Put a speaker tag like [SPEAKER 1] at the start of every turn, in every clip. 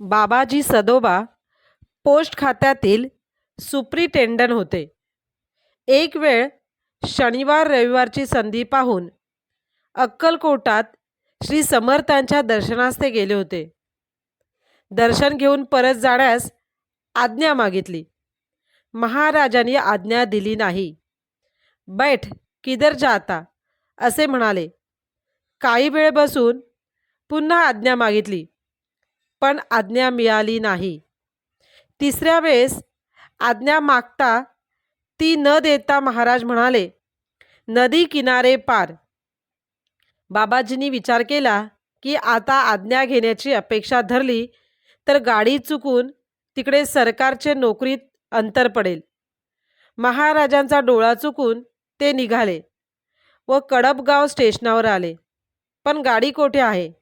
[SPEAKER 1] बाबाजी Sadoba post खात्यातील superintendent होते. एक वेळ शनिवार रविवारची संधी पाहून अक्कलकोटात श्री समर्थांच्या दर्शनास ते गेले होते. दर्शन घेऊन परत जाण्यास आज्ञा मागितली. महाराजांनी आज्ञा दिली नाही. बैठ किदर जाता? असे म्हणाले. काही वेळ बसून पुन्हा आज्ञा मागितली. पण आज्ञा मिळाली नाही. तिसऱ्या वेळेस आज्ञा मागता ती न देता महाराज म्हणाले नदी किनारे पार. बाबाजींनी विचार केला की आता आज्ञा घेण्याची अपेक्षा धरली तर गाडी चुकून तिकडे सरकारचे नोकरीत अंतर पडेल. महाराजांचा डोळा चुकून ते निघाले व कडपगाव स्टेशनावर आले. पण गाडी कोठे आहे?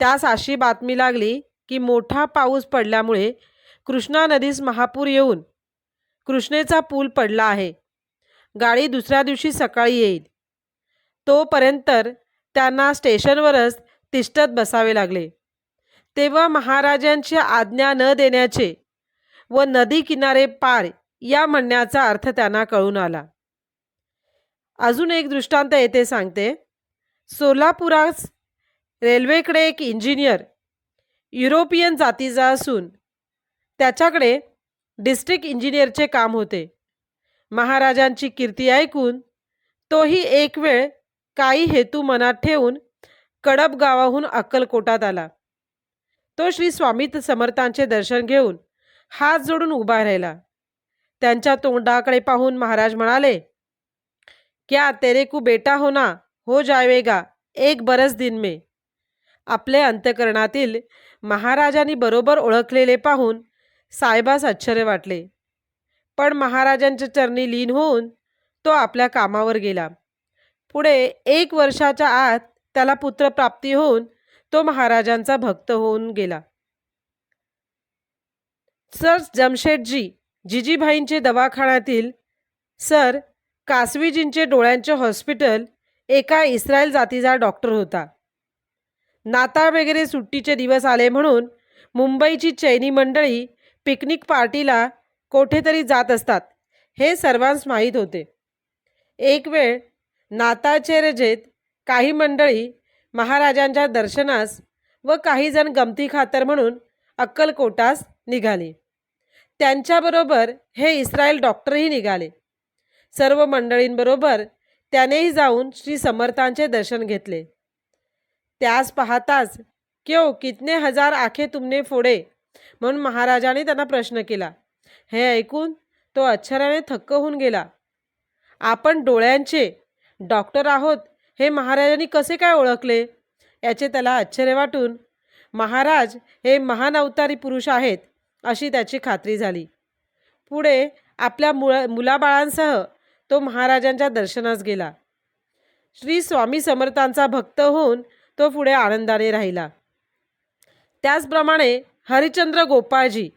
[SPEAKER 1] त्यास अशी बातमी लागली की मोठा पाऊस पडल्यामुळे कृष्णा नदीस महापूर येऊन कृष्णेचा पूल पडला आहे. गाडी दुसऱ्या दिवशी सकाळी येईल. तोपर्यंत त्यांना स्टेशनवरच तिष्ठत बसावे लागले. तेव्हा महाराजांची आज्ञा न देण्याचे व नदी किनारे पार या म्हणण्याचा अर्थ त्यांना कळून आला. अजून एक दृष्टांत येथे सांगते. सोलापुरास रेल्वेकडे एक इंजिनियर युरोपियन जातीचा असून त्याच्याकडे डिस्ट्रिक्ट इंजिनियरचे काम होते. महाराजांची कीर्ती ऐकून तोही एक वेळ काही हेतू मनात ठेवून कडप गावाहून अक्कलकोटात आला. तो श्री स्वामी समर्थांचे दर्शन घेऊन हात जोडून उभा राहिला. त्यांच्या तोंडाकडे पाहून महाराज म्हणाले क्या तेरे को बेटा होना हो, हो जावेगा एक बरस दिन में. आपले अंत्यकरणातील महाराजांनी बरोबर ओळखलेले पाहून साहेबास आश्चर्य वाटले. पण महाराजांच्या चरणी लीन होऊन तो आपल्या कामावर गेला. पुढे एक वर्षाच्या आत त्याला पुत्रप्राप्ती होऊन तो महाराजांचा भक्त होऊन गेला. सर जमशेदजी जिजीभाईंचे दवाखान्यातील सर कासवीजींचे डोळ्यांचे हॉस्पिटल एका इस्रायल जातीचा डॉक्टर होता. नाताळ वगैरे सुट्टीचे दिवस आले म्हणून मुंबईची चैनी मंडळी पिकनिक पार्टीला कोठेतरी जात असतात हे सर्वांस माहीत होते. एक वेळ नाताळचे रजेत काही मंडळी महाराजांच्या दर्शनास व काही जण गमती खातर म्हणून अक्कलकोटास निघाली. त्यांच्याबरोबर हे इस्रायल डॉक्टरही निघाले. सर्व मंडळींबरोबर त्यानेही जाऊन श्री समर्थांचे दर्शन घेतले. त्यास पाहताच क्यो? कितने हजार आखे तुमने फोडे? म्हणून महाराजाने त्यांना प्रश्न केला. हे ऐकून तो अक्षराने थक्क होऊन गेला. आपण डोळ्यांचे डॉक्टर आहोत हे महाराजांनी कसे काय ओळखले? याचे त्याला आश्चर्य वाटून महाराज हे महान अवतारी पुरुष आहेत अशी त्याची खात्री झाली. पुढे आपल्या मुळ मुलाबाळांसह तो महाराजांच्या दर्शनास गेला. श्री स्वामी समर्थांचा भक्त होऊन तो पुढे आनंदाने राहिला. त्याचप्रमाणे हरिचंद्र गोपाळजी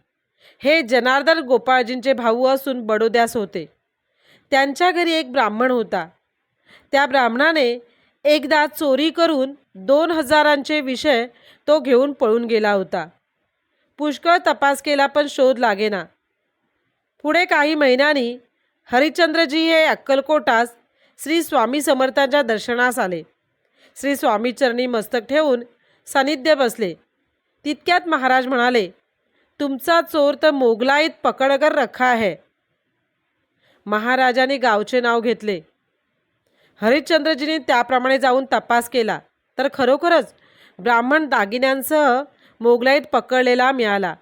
[SPEAKER 1] हे जनार्दन गोपाळजींचे भाऊ असून बडोद्यास होते. त्यांच्या घरी एक ब्राह्मण होता. त्या ब्राह्मणाने एकदा चोरी करून दोन हजारांचे विषय तो घेऊन पळून गेला होता. पुष्कळ तपास केला पण शोध लागेना. पुढे काही महिन्यांनी हरिश्चंद्रजी हे अक्कलकोटास श्री स्वामी समर्थांच्या दर्शनास आले. श्री स्वामीचरणी मस्तक ठेवून सानिध्य बसले. तितक्यात महाराज म्हणाले तुमचा चोर तर मोगलाईत पकडकर रखा आहे. महाराजाने गावचे नाव घेतले. हरिश्चंद्रजीने त्याप्रमाणे जाऊन तपास केला. तर खरोखरच ब्राह्मण दागिन्यांसह मोगलाईत पकडलेला मिळाला.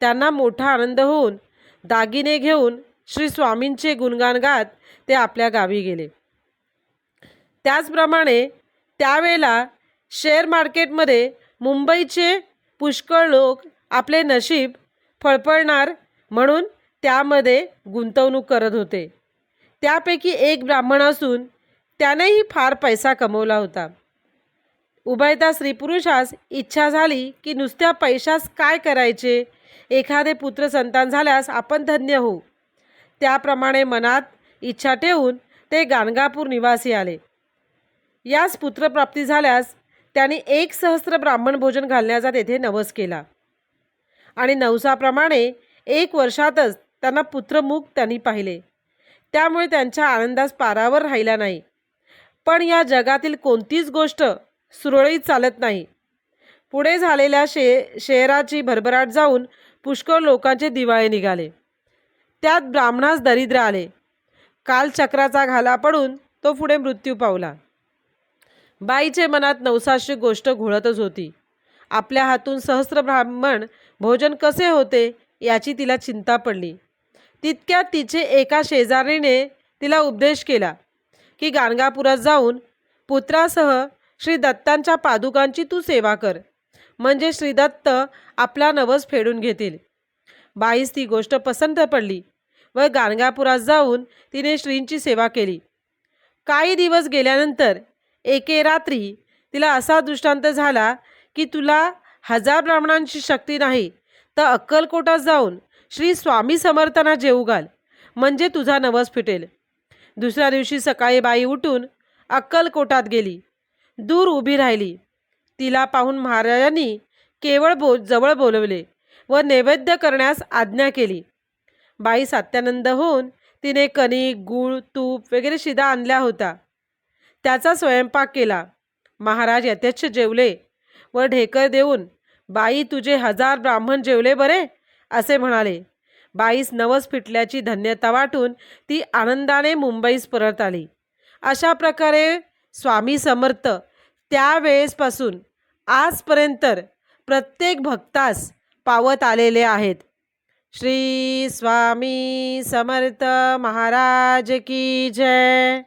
[SPEAKER 1] त्यांना मोठा आनंद होऊन दागिने घेऊन श्री स्वामींचे गुणगान गात ते आपल्या गावी गेले. त्याचप्रमाणे त्यावेळेला शेअर मार्केटमध्ये मुंबईचे पुष्कळ लोक आपले नशीब फळफळणार म्हणून त्यामध्ये गुंतवणूक करत होते. त्यापैकी एक ब्राह्मण असून त्यानेही फार पैसा कमवला होता. उभयता स्त्रीपुरुषास इच्छा झाली की नुसत्या पैशास काय करायचे? एखादे पुत्र संतान झाल्यास आपण धन्य होऊ. त्याप्रमाणे मनात इच्छा ठेवून ते गाणगापूर निवासी आले. यास पुत्रप्राप्ती झाल्यास त्यांनी एक सहस्र ब्राह्मण भोजन घालण्याचा तेथे नवस केला. आणि नवसाप्रमाणे एक वर्षातच त्यांना पुत्रमुख त्यांनी पाहिले. त्यामुळे त्यांच्या आनंदास पारावर राहिला नाही. पण या जगातील कोणतीच गोष्ट सुरळीत चालत नाही. पुढे झालेल्या शे शहराची भरभराट जाऊन पुष्कळ लोकांचे दिवाळे निघाले. त्यात ब्राह्मणास दरिद्र आले. कालचक्राचा घाला पडून तो पुढे मृत्यू पावला. बाईचे मनात नवसाशी गोष्ट घोळतच होती. आपल्या हातून सहस्र ब्राह्मण भोजन कसे होते याची तिला चिंता पडली. तितक्यात तिचे एका शेजारीने तिला उपदेश केला की गाणगापुरात जाऊन पुत्रासह श्री दत्तांच्या पादुकांची तू सेवा कर. म्हणजे श्रीदत्त आपला नवस फेडून घेतील. बाईस ती गोष्ट पसंत पडली व गाणगापुरात जाऊन तिने श्रींची सेवा केली. काही दिवस गेल्यानंतर एके रात्री तिला असा दृष्टांत झाला की तुला हजार ब्राह्मणांची शक्ती नाही तर अक्कलकोटात जाऊन श्री स्वामी समर्थांना जेवू घाल म्हणजे तुझा नवस फिटेल. दुसऱ्या दिवशी सकाळी बाई उठून अक्कलकोटात गेली. दूर उभी राहिली. तिला पाहून महाराजांनी केवळ बो जवळ बोलवले व नैवेद्य करण्यास आज्ञा केली. बाई सात्यानंद होऊन तिने कणिक गूळ तूप वगैरे शिदा आणल्या होता त्याचा स्वयंपाक केला. महाराज यथेच्छ जेवले. व ढेकर देऊन बाई तुझे हजार ब्राह्मण जेवले बरे? असे म्हणाले. बाईस नवस फिटल्याची धन्यता वाटून ती आनंदाने मुंबईस परत आली. अशा प्रकारे स्वामी समर्थ त्यावेळेसपासून आजपर्यंत प्रत्येक भक्तास पावत आलेले आहेत. श्री स्वामी समर्थ महाराज की जय.